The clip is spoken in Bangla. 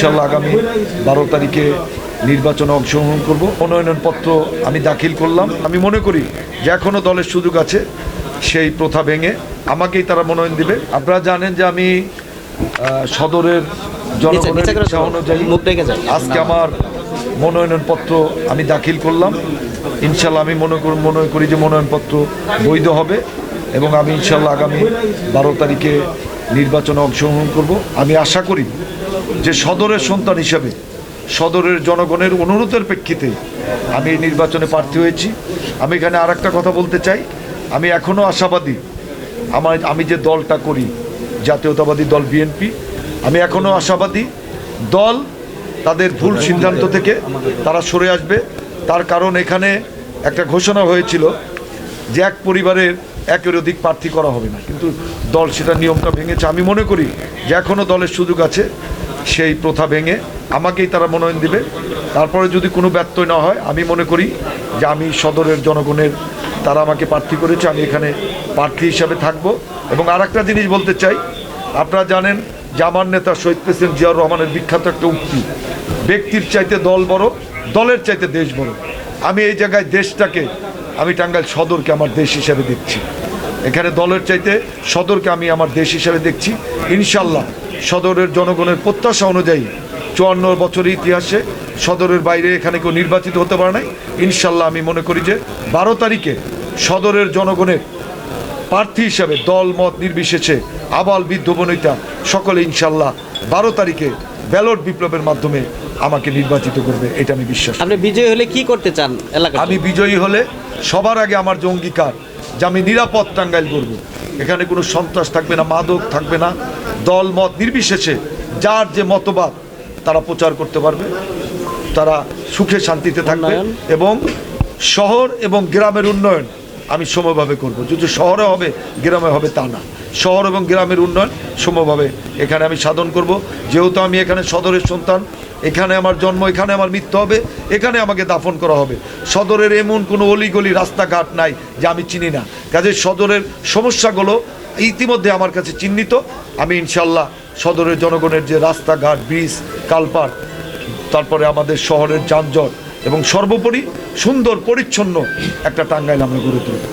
ইনশাল্লাহ আগামী বারো তারিখে নির্বাচনে অংশগ্রহণ করব। মনোনয়ন পত্র আমি দাখিল করলাম। আমি মনে করি যে এখনও দলের সুযোগ আছে সেই প্রথা ভেঙে আমাকেই তারা মনোনয়ন দিবে। আপনারা জানেন যে আমি সদরের জনগণের ইচ্ছা অনুযায়ী। আজকে আমার মনোনয়ন পত্র আমি দাখিল করলাম। ইনশাল্লাহ আমি মনে করি মনে করি যে মনোনয়নপত্র বৈধ হবে এবং আমি ইনশাল্লাহ আগামী বারো তারিখে নির্বাচনে অংশগ্রহণ করব। আমি আশা করি যে সদরের সন্তান হিসাবে সদরের জনগণের অনুরোধের প্রেক্ষিতে আমি এই নির্বাচনে প্রার্থী হয়েছি। আমি এখানে আর কথা বলতে চাই। আমি এখনও আশাবাদী আমার, আমি যে দলটা করি, জাতীয়তাবাদী দল বিএনপি, আমি এখনও আশাবাদী দল তাদের ভুল সিদ্ধান্ত থেকে তারা সরে আসবে। তার কারণ এখানে একটা ঘোষণা হয়েছিল যে এক পরিবারের একের অধিক প্রার্থী করা হবে না। কিন্তু দল সেটা নিয়মটা ভেঙেছে। আমি মনে করি যে এখনও দলের সুযোগ আছে, সেই প্রথা ভেঙে আমাকেই তারা মনোনয়ন দিবে। তারপরে যদি কোনো ব্যত্যয় না হয়, আমি মনে করি যে আমি সদরের জনগণের তারা আমাকে প্রার্থী করেছে, আমি এখানে প্রার্থী হিসাবে থাকব। এবং আর একটা জিনিস বলতে চাই, আপনারা জানেন যে আমার নেতা শহীদ প্রেসিডেন্ট জিয়াউর রহমানের বিখ্যাত একটা উক্তি, ব্যক্তির চাইতে দল বড়, দলের চাইতে দেশ বড়। আমি এই জায়গায় দেশটাকে আমি টাঙ্গাইল সদরকে আমার দেশ হিসাবে দেখছি। এখানে দলের চাইতে সদরকে আমি আমার দেশ হিসাবে দেখছি। ইনশাল্লাহ সদরের জনগণের প্রত্যাশা অনুযায়ী চুয়ান্ন বছরের ইতিহাসে সদরের বাইরে এখানে কেউ নির্বাচিত হতে পারে নাই। ইনশাল্লাহ আমি মনে করি যে বারো তারিখে সদরের জনগণের প্রার্থী হিসাবে দল, মত নির্বিশেষে আবাল বৃদ্ধ বনিতা সকলে ইনশাল্লাহ বারো তারিখে ব্যালট বিপ্লবের মাধ্যমে আমাকে নির্বাচিত করবে এটা আমি বিশ্বাস। আপনি বিজয়ী হলে কি করতে চান এলাকা আমি বিজয়ী হলে সবার আগে আমার যে অঙ্গীকার যে আমি নিরাপদ টাঙ্গাইল করব এখানে কোনো সন্ত্রাস থাকবে না মাদক থাকবে না দল মত নির্বিশেষে যার যে মতবাদ তারা প্রচার করতে পারবে তারা সুখে শান্তিতে থাকবে এবং শহর এবং গ্রামের উন্নয়ন আমি সমভাবে করব। যদি শহরে হবে, গ্রামে হবে, তা না। শহর এবং গ্রামের উন্নয়ন সমভাবে এখানে আমি সাধন করব। যেহেতু আমি এখানে সদরের সন্তান, এখানে আমার জন্ম, এখানে আমার মৃত্যু হবে, এখানে আমাকে দাফন করা হবে। সদরের এমন কোনো অলিগলি রাস্তাঘাট নাই যে আমি চিনি না। কাজে সদরের সমস্যাগুলো ইতিমধ্যে আমার কাছে চিহ্নিত। আমি ইনশাল্লাহ সদরের জনগণের যে রাস্তাঘাট, ব্রিজ, কালপাট, তারপরে আমাদের শহরের যানজট এবং সর্বোপরি সুন্দর পরিচ্ছন্ন একটা টাঙ্গাইল আমরা গড়ে তুলব।